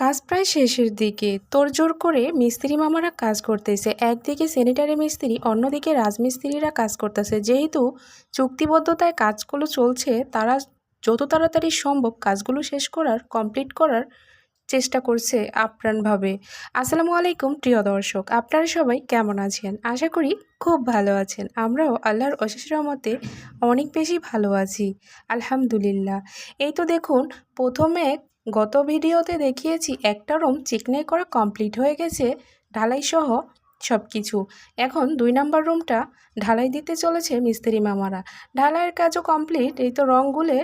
কাজ প্রায় শেষের দিকে। তোড়জোড় করে মিস্ত্রি মামারা কাজ করতেছে। একদিকে স্যানিটারি মিস্ত্রি, অন্যদিকে রাজমিস্ত্রিরা কাজ করতেছে। যেহেতু চুক্তিবদ্ধতায় কাজগুলো চলছে, তারা যত তাড়াতাড়ি সম্ভব কাজগুলো শেষ করার, কমপ্লিট করার চেষ্টা করছে আপ্রাণভাবে। আসসালামু আলাইকুম, প্রিয় দর্শক। আপনারা সবাই কেমন আছেন? আশা করি খুব ভালো আছেন। আমরাও আল্লাহর অশেষ রহমতে অনেক বেশি ভালো আছি। আলহামদুলিল্লাহ। এই তো দেখুন, প্রথমে গত ভিডিওতে দেখিয়েছি একটা রুম চিকনাই করা কমপ্লিট হয়ে গেছে, ঢালাইসহ সব কিছু এখন দুই নাম্বার রুমটা ঢালাই দিতে চলেছে মিস্ত্রি মামারা। ঢালাইয়ের কাজও কমপ্লিট, এই তো রঙগুলে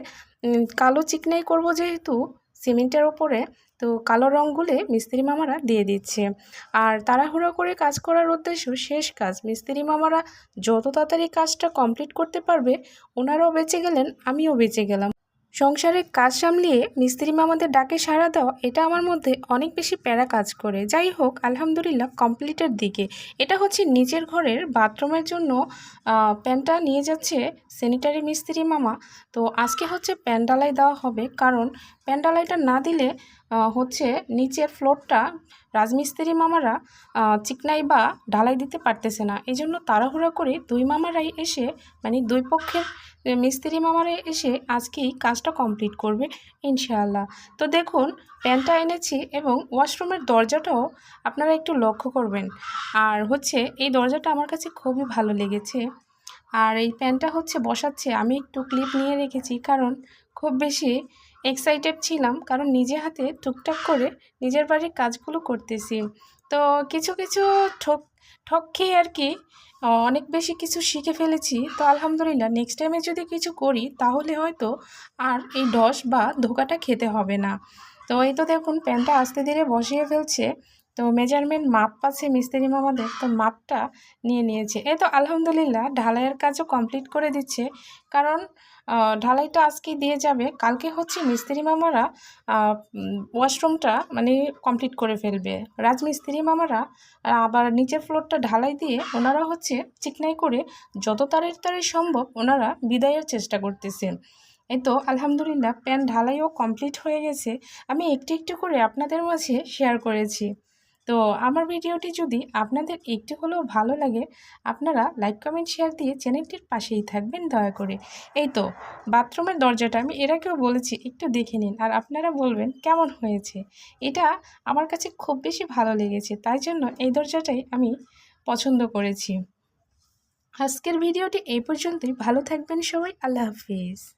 কালো চিকনাই করব যেহেতু, সিমেন্টের ওপরে, তো কালো রঙগুলে মিস্ত্রি মামারা দিয়ে দিচ্ছে। আর তাড়াহুড়ো করে কাজ করার উদ্দেশ্য শেষ কাজ। মিস্ত্রি মামারা যত তাড়াতাড়ি কাজটা কমপ্লিট করতে পারবে, ওনারাও বেঁচে গেলেন, আমিও বেঁচে গেলাম। সংসারের কাজ সামলিয়ে মিস্ত্রি মামাদের ডাকে সাড়া দেওয়া, এটা আমার মধ্যে অনেক বেশি প্যারা কাজ করে। যাই হোক, আলহামদুলিল্লাহ কমপ্লিটের দিকে। এটা হচ্ছে নিজের ঘরের বাথরুমের জন্য প্যানটা নিয়ে যাচ্ছে স্যানিটারি মিস্ত্রি মামা। তো আজকে হচ্ছে প্যান ডালাই দেওয়া হবে, কারণ প্যান ডালাইটা না দিলে হচ্ছে নিচের ফ্লোরটা রাজমিস্ত্রি মামারা চিকনাই বা ঢালাই দিতে পারতেছে না। এই জন্য তাড়াহুড়ো করে দুই মামারাই এসে মানে দুই পক্ষের মিস্ত্রি মামারা এসে আজকেই কাজটা কমপ্লিট করবে ইনশাআল্লাহ। তো দেখুন, প্যানটা এনেছি এবং ওয়াশরুমের দরজাটাও আপনারা একটু লক্ষ্য করবেন। আর হচ্ছে এই দরজাটা আমার কাছে খুবই ভালো লেগেছে। আর এই প্যানটা হচ্ছে বসাচ্ছে। আমি একটু ক্লিপ নিয়ে রেখেছি, কারণ খুব বেশি এক্সাইটেড ছিলাম, কারণ নিজে হাতে টুকটাক করে নিজের বাড়ির কাজগুলো করতেছি। তো কিছু কিছু ঠক ঠক খেয়ে আর কি অনেক বেশি কিছু শিখে ফেলেছি। তো আলহামদুলিল্লাহ নেক্সট টাইমে যদি কিছু করি, তাহলে হয়তো আর এই ডস বা ধোকাটা খেতে হবে না। তো এই তো দেখুন, প্যানটা আস্তে ধীরে বসিয়ে ফেলছে। তো মেজারমেন্ট মাপ পাচ্ছে মিস্ত্রি মামাদের তো মাপটা নিয়ে নিয়েছে। এ তো আলহামদুলিল্লাহ ঢালাইয়ের কাজও কমপ্লিট করে দিচ্ছে। কারণ ঢালাইটা আজকে দিয়ে যাবে, কালকে হচ্ছে মিস্ত্রি মামারা ওয়াশরুমটা মানে কমপ্লিট করে ফেলবে। রাজমিস্ত্রি মামারা আবার নিচের ফ্লোরটা ঢালাই দিয়ে ওনারা হচ্ছে চিকনাই করে যত তাড়াতাড়ি সম্ভব ওনারা বিদায়ের চেষ্টা করতেছেন। এই তো আলহামদুলিল্লাহ, প্যান ঢালাইও কমপ্লিট হয়ে গেছে। আমি একটু একটু করে আপনাদের মাঝে শেয়ার করেছি। তো আমার ভিডিওটি যদি আপনাদের একটু হলেও ভালো লাগে, আপনারা লাইক কমেন্ট শেয়ার দিয়ে চ্যানেলটির পাশেই থাকবেন দয়া করে। এই তো, বাথরুমের দরজাটা আমি এর আগেও বলেছি, একটু দেখে নিন। আর আপনারা বলবেন, কেমন হয়েছে? এটা আমার কাছে খুব বেশি ভালো লেগেছে, তাই জন্য এই দরজাটাই আমি পছন্দ করেছি। আজকের ভিডিওটি এই পর্যন্তই। ভালো থাকবেন সবাই। আল্লাহ হাফিজ।